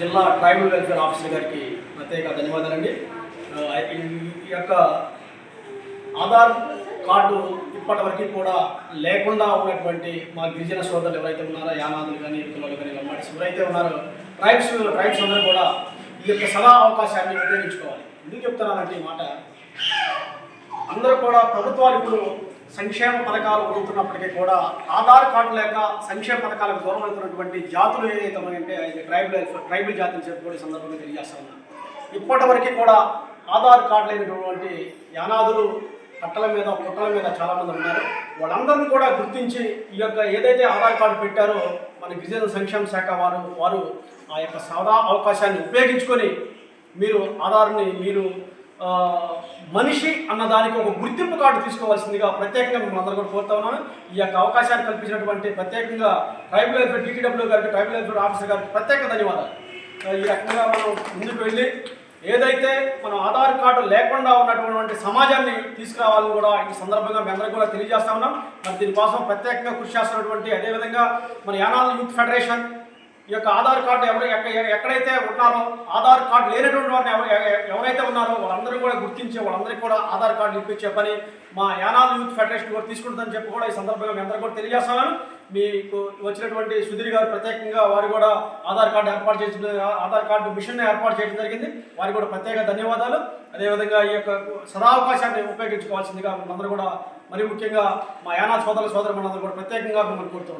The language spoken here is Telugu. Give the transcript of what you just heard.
జిల్లా ట్రైబల్ వెల్ఫేర్ ఆఫీసర్ గారికి ప్రత్యేక ధన్యవాదాలండి. ఈ ఈ యొక్క ఆధార్ కార్డు ఇప్పటివరకు కూడా లేకుండా ఉన్నటువంటి మా గిరిజన సోదరులు ఎవరైతే ఉన్నారో యానాదులు కానీ ఇతరులు కానీ లంబాడిస్ ఎవరైతే ఉన్నారో ట్రైబ్స్ ట్రైబ్స్ అందరూ కూడా ఈ యొక్క సదా అవకాశాన్ని ఉపయోగించుకోవాలి. ఎందుకు చెప్తున్నానంటే ఈ మాట? అందరూ కూడా ప్రభుత్వాలు ఇప్పుడు సంక్షేమ పథకాలు పొందుతున్నప్పటికీ కూడా ఆధార్ కార్డు లేక సంక్షేమ పథకాలకు దూరం అవుతున్నటువంటి జాతులు ఏదైతే ఉన్నాయంటే అది ట్రైబల్ ట్రైబల్ జాతులు చెప్పి సందర్భంగా తెలియజేస్తా ఉన్నాను ఇప్పటి వరకు కూడా ఆధార్ కార్డు లేనటువంటి యానాదులు కట్టల మీద పుట్టల మీద చాలామంది ఉన్నారు. వాళ్ళందరినీ కూడా గుర్తించి ఈ యొక్క ఏదైతే ఆధార్ కార్డు పెట్టారో మన గిరిజన సంక్షేమ శాఖ వారు వారు ఆ యొక్క సదా అవకాశాన్ని ఉపయోగించుకొని మీరు ఆధార్ని మీరు మనిషి అన్నదానికి ఒక గుర్తింపు కార్డు తీసుకోవాల్సిందిగా ప్రత్యేకంగా మేము అందరూ కూడా కోరుతా ఉన్నాను. ఈ యొక్క అవకాశాన్ని కల్పించినటువంటి ప్రత్యేకంగా ట్రైబల్ వెల్ఫేర్ టీటీడబ్ల్యూ గారికి ట్రైబల్ వెల్ఫేర్ ఆఫీసర్ గారికి ప్రత్యేక ధన్యవాదాలు. ఈ రకంగా మనం ముందుకు వెళ్ళి ఏదైతే మనం ఆధార్ కార్డు లేకుండా ఉన్నటువంటి సమాజాన్ని తీసుకురావాలని కూడా ఈ సందర్భంగా మీ అందరికీ కూడా తెలియజేస్తా ఉన్నాం. మరి దీనికోసం ప్రత్యేకంగా కృషి చేస్తున్నటువంటి అదేవిధంగా మన యానాల యూత్ ఫెడరేషన్ ఈ యొక్క ఆధార్ కార్డు ఎవరు ఎక్కడైతే ఉన్నారో ఆధార్ కార్డు లేనటువంటి వారిని ఎవరు ఎవరైతే ఉన్నారో వాళ్ళందరూ కూడా గుర్తించి వాళ్ళందరికీ కూడా ఆధార్ కార్డు ఇప్పించే పని మా యానాల్ యూత్ ఫెడరేషన్ కూడా తీసుకుంటుందని చెప్పి కూడా ఈ సందర్భంగా మీ అందరూ కూడా తెలియజేస్తున్నాను. మీకు వచ్చినటువంటి సుధీర్ గారు ప్రత్యేకంగా వారు కూడా ఆధార్ కార్డు ఏర్పాటు చేసిన ఆధార్ కార్డు మిషన్ ఏర్పాటు చేయడం జరిగింది. వారికి కూడా ప్రత్యేక ధన్యవాదాలు. అదేవిధంగా ఈ యొక్క సదావకాశాన్ని ఉపయోగించుకోవాల్సిందిగా మనందరూ కూడా మరి ముఖ్యంగా మా యానా సోదర సోదరు మనందరూ కూడా ప్రత్యేకంగా మిమ్మల్ని కోరుతూ